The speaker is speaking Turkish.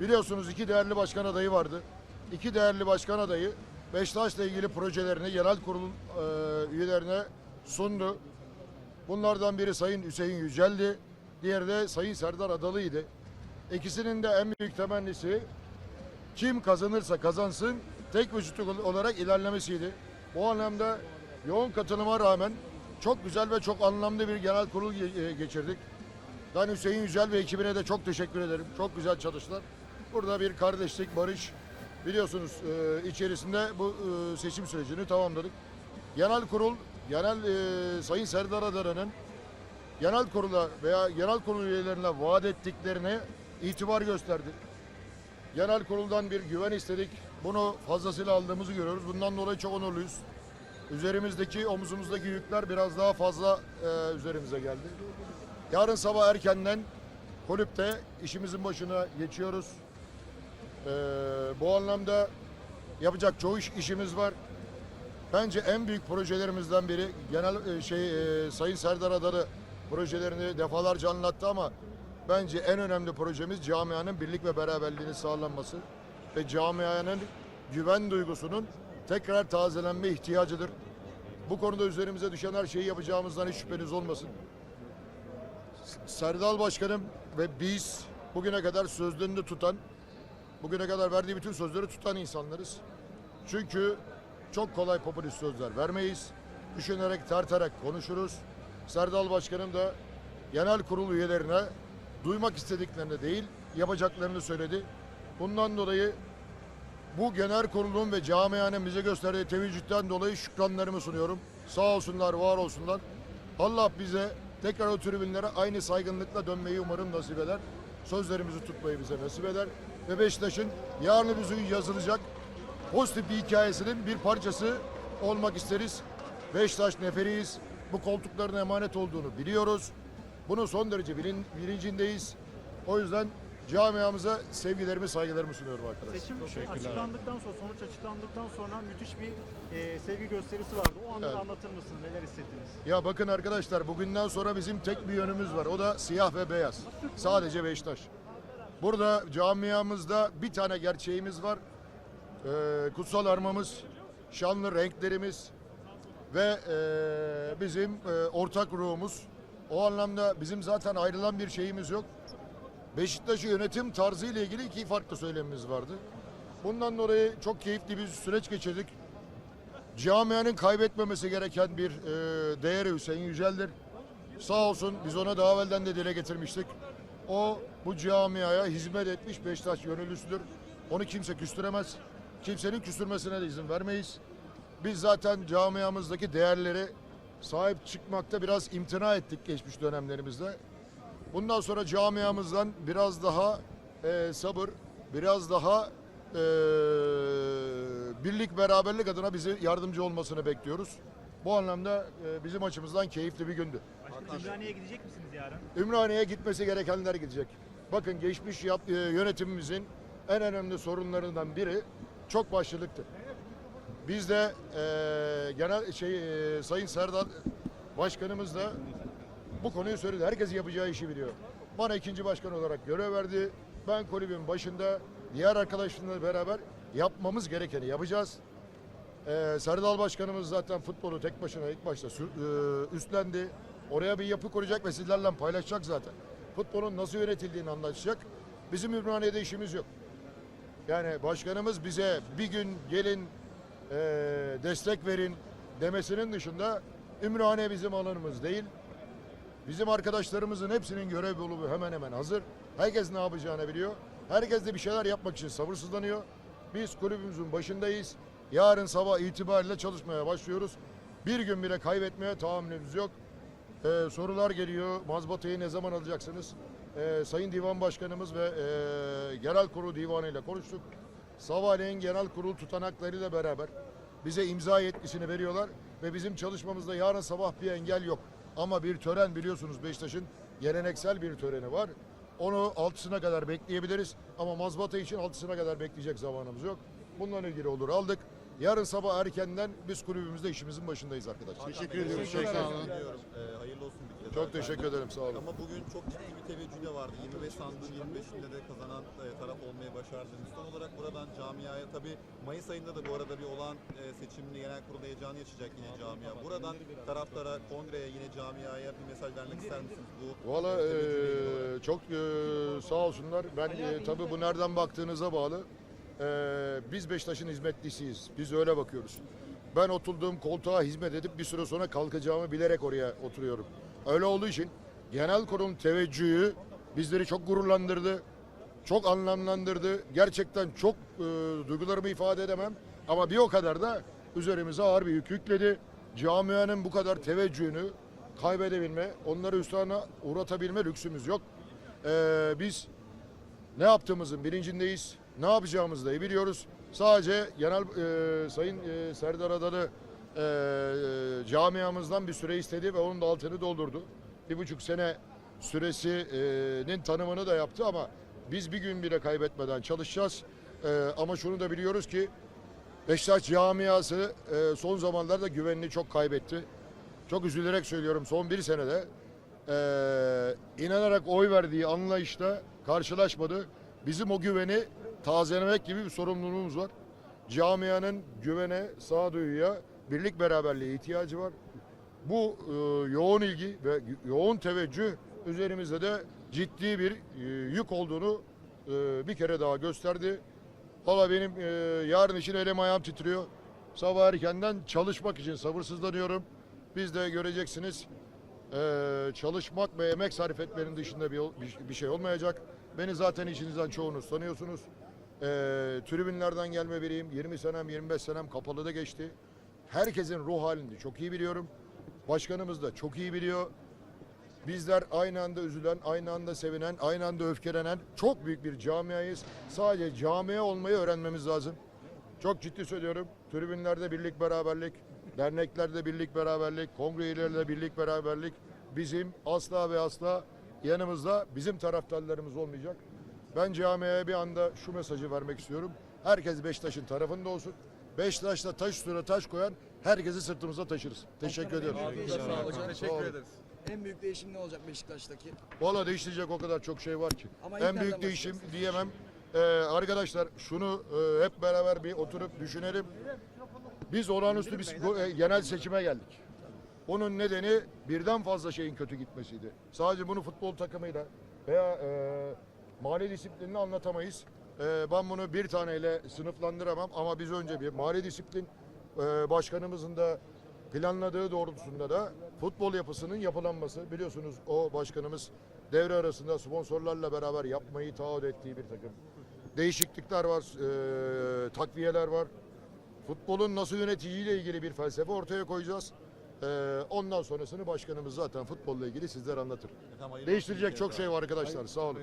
Biliyorsunuz iki değerli başkan adayı vardı. İki değerli başkan adayı Beşiktaş'la ilgili projelerini genel kurul e, üyelerine sundu. Bunlardan biri Sayın Hüseyin Yücel'di. Diğeri de Sayın Serdar Adalı'ydı. İkisinin de en büyük temennisi kim kazanırsa kazansın tek vücut olarak ilerlemesiydi. Bu anlamda yoğun katılıma rağmen çok güzel ve çok anlamlı bir genel kurul e, geçirdik. Ben Hüseyin Yücel ve ekibine de çok teşekkür ederim. Çok güzel çalıştılar. Burada bir kardeşlik, barış biliyorsunuz e, içerisinde bu e, seçim sürecini tamamladık. Genel kurul, genel e, Sayın Serdar Adalı'nın genel kurula veya genel kurul üyelerine vaat ettiklerine itibar gösterdi. Genel kuruldan bir güven istedik. Bunu fazlasıyla aldığımızı görüyoruz. Bundan dolayı çok onurluyuz. Üzerimizdeki, omuzumuzdaki yükler biraz daha fazla e, üzerimize geldi. Yarın sabah erkenden kulüpte işimizin başına geçiyoruz. E, bu anlamda yapacak çoğu iş, işimiz var. Bence en büyük projelerimizden biri genel e, şey e, Sayın Serdar Adalı projelerini defalarca anlattı ama bence en önemli projemiz camianın birlik ve beraberliğini sağlanması ve camianın güven duygusunun tekrar tazelenme ihtiyacıdır. Bu konuda üzerimize düşen her şeyi yapacağımızdan hiç şüpheniz olmasın. Serdal Başkanım ve biz bugüne kadar sözlerini tutan, bugüne kadar verdiği bütün sözleri tutan insanlarız. Çünkü çok kolay popülist sözler vermeyiz. Düşünerek, tartarak konuşuruz. Serdal Başkanım da genel kurul üyelerine duymak istediklerini değil, yapacaklarını söyledi. Bundan dolayı bu genel kurulun ve camianın bize gösterdiği teveccühten dolayı şükranlarımı sunuyorum. Sağ olsunlar, var olsunlar. Allah bize tekrar o tribünlere aynı saygınlıkla dönmeyi umarım nasip eder. Sözlerimizi tutmayı bize nasip eder. Ve Beşiktaş'ın yarın bir gün yazılacak pozitif bir hikayesinin bir parçası olmak isteriz. Beşiktaş neferiyiz. Bu koltukların emanet olduğunu biliyoruz. Bunun son derece bilin, bilincindeyiz. O yüzden camiamıza sevgilerimi, saygılarımı sunuyorum arkadaşlar. Seçim açıklandıktan sonra, sonuç açıklandıktan sonra müthiş bir e, sevgi gösterisi vardı. O anları Evet. anlatır mısınız? Neler hissettiniz? Ya bakın arkadaşlar bugünden sonra bizim tek bir yönümüz var. O da siyah ve beyaz. Sadece Beşiktaş. Burada camiamızda bir tane gerçeğimiz var. Ee, kutsal armamız, şanlı renklerimiz ve ee, bizim ee, ortak ruhumuz. O anlamda bizim zaten ayrılan bir şeyimiz yok. Beşiktaş'ı yönetim tarzı ile ilgili iki farklı söylemimiz vardı. Bundan dolayı çok keyifli bir süreç geçirdik. Camianın kaybetmemesi gereken bir e, değeri Hüseyin Yücel'dir. Sağ olsun biz ona daha evvelden de dile getirmiştik. O bu camiaya hizmet etmiş Beşiktaş gönüllüsüdür. Onu kimse küstüremez. Kimsenin küstürmesine de izin vermeyiz. Biz zaten camiamızdaki değerleri sahip çıkmakta biraz imtina ettik geçmiş dönemlerimizde. Bundan sonra camiamızdan biraz daha e, sabır, biraz daha e, birlik beraberlik adına bize yardımcı olmasını bekliyoruz. Bu anlamda e, bizim açımızdan keyifli bir gündü. Başkanım Ümraniye'ye gidecek misiniz yarın? Ümraniye'ye gitmesi gerekenler gidecek. Bakın geçmiş yap, e, yönetimimizin en önemli sorunlarından biri çok başlılıktı. Biz de e, genel şey e, Sayın Serdar Başkanımız da bu konuyu söyledi. Herkes yapacağı işi biliyor. Bana ikinci başkan olarak görev verdi. Ben kulübün başında diğer arkadaşlarımla beraber yapmamız gerekeni yapacağız. Ee, Serdal Başkanımız zaten futbolu tek başına ilk başta e, üstlendi. Oraya bir yapı kuracak ve sizlerle paylaşacak zaten. Futbolun nasıl yönetildiğini anlatacak. Bizim Ümraniye'de işimiz yok. Yani başkanımız bize bir gün gelin e, destek verin demesinin dışında Ümraniye bizim alanımız değil. Bizim arkadaşlarımızın hepsinin görev yolu hemen hemen hazır. Herkes ne yapacağını biliyor. Herkes de bir şeyler yapmak için sabırsızlanıyor. Biz kulübümüzün başındayız. Yarın sabah itibariyle çalışmaya başlıyoruz. Bir gün bile kaybetmeye tahammülümüz yok. Ee, sorular geliyor. Mazbatayı ne zaman alacaksınız? Ee, Sayın Divan Başkanımız ve e, Genel Kurul Divanı ile konuştuk. Sabahleyin Genel Kurul tutanaklarıyla beraber bize imza yetkisini veriyorlar ve bizim çalışmamızda yarın sabah bir engel yok. Ama bir tören biliyorsunuz Beşiktaş'ın geleneksel bir töreni var. Onu altısına kadar bekleyebiliriz ama mazbata için altısına kadar bekleyecek zamanımız yok. Bununla ilgili olur aldık. Yarın sabah erkenden biz kulübümüzde işimizin başındayız arkadaşlar. Teşekkür ediyorum. Çok sağ olun. Ee, hayırlı olsun bir kere. Çok teşekkür ederim sağ olun. Ama bugün çok ciddi bir teveccüh de vardı. 25 sandığın 25'inde de kazanan e, taraf olmaya başardınız. Son olarak buradan camiaya tabii Mayıs ayında da bu arada bir olan e, seçimli genel kurul heyecanı yaşayacak yine camia. Buradan taraftara, kongreye yine camiaya bir mesaj vermek ister misiniz? Bu Valla e, eee, çok eee, sağ olsunlar. Ben eee, tabii bu nereden baktığınıza bağlı. Eee, biz Beşiktaş'ın hizmetlisiyiz. Biz öyle bakıyoruz. Ben oturduğum koltuğa hizmet edip bir süre sonra kalkacağımı bilerek oraya oturuyorum. Öyle olduğu için genel kurulun teveccühü bizleri çok gururlandırdı. Çok anlamlandırdı. Gerçekten çok eee, duygularımı ifade edemem. Ama bir o kadar da üzerimize ağır bir yük yükledi. Camianın bu kadar teveccühünü kaybedebilme, onları üstadına uğratabilme lüksümüz yok. Ee, biz ne yaptığımızın bilincindeyiz. Ne yapacağımızı da iyi biliyoruz. Sadece genel e, Sayın e, Serdar Adalı e, camiamızdan bir süre istedi ve onun da altını doldurdu. Bir buçuk sene süresinin tanımını da yaptı ama biz bir gün bile kaybetmeden çalışacağız. E, ama şunu da biliyoruz ki Beşiktaş camiası e, son zamanlarda güvenini çok kaybetti. Çok üzülerek söylüyorum son bir senede e, inanarak oy verdiği anlayışla karşılaşmadı. Bizim o güveni tazelemek gibi bir sorumluluğumuz var. Camianın güvene, sağduyuya, birlik beraberliğe ihtiyacı var. Bu e, yoğun ilgi ve yoğun teveccüh üzerimizde de ciddi bir e, yük olduğunu e, bir kere daha gösterdi. Valla benim e, yarın için elim ayağım titriyor. Sabah erkenden çalışmak için sabırsızlanıyorum. Biz de göreceksiniz e, çalışmak ve emek sarf etmenin dışında bir, bir, bir şey olmayacak. Beni zaten içinizden çoğunuz tanıyorsunuz. E, tribünlerden gelme biriyim. 20 senem 25 senem kapalıda geçti. Herkesin ruh halini çok iyi biliyorum. Başkanımız da çok iyi biliyor. Bizler aynı anda üzülen, aynı anda sevinen, aynı anda öfkelenen çok büyük bir camiayız. Sadece camia olmayı öğrenmemiz lazım. Çok ciddi söylüyorum. Tribünlerde birlik beraberlik, derneklerde birlik beraberlik, kongreylerde birlik beraberlik bizim asla ve asla yanımızda bizim taraftarlarımız olmayacak. Ben camiaya bir anda şu mesajı vermek istiyorum. Herkes Beşiktaş'ın tarafında olsun. Beşiktaş'ta taş üstüne taş koyan herkesi sırtımızda taşırız. Teşekkür ediyorum. Hocam Teşekkür ederiz. en büyük değişim ne olacak Beşiktaş'taki? Valla değiştirecek o kadar çok şey var ki. Ama en büyük değişim diyemem. Ee, arkadaşlar şunu e, hep beraber bir oturup düşünelim. Biz olağanüstü bir e, genel seçime geldik. Onun nedeni birden fazla şeyin kötü gitmesiydi. Sadece bunu futbol takımıyla veya e, mali disiplinini anlatamayız. E, ben bunu bir taneyle sınıflandıramam ama biz önce bir mali disiplin e, başkanımızın da planladığı doğrultusunda da futbol yapısının yapılanması. Biliyorsunuz o başkanımız devre arasında sponsorlarla beraber yapmayı taahhüt ettiği bir takım. Değişiklikler var, e, takviyeler var. Futbolun nasıl yöneticiyle ilgili bir felsefe ortaya koyacağız. Ee, ondan sonrasını başkanımız zaten futbolla ilgili sizler anlatır. Efendim, Değiştirecek çok şey var arkadaşlar. Sağ olun.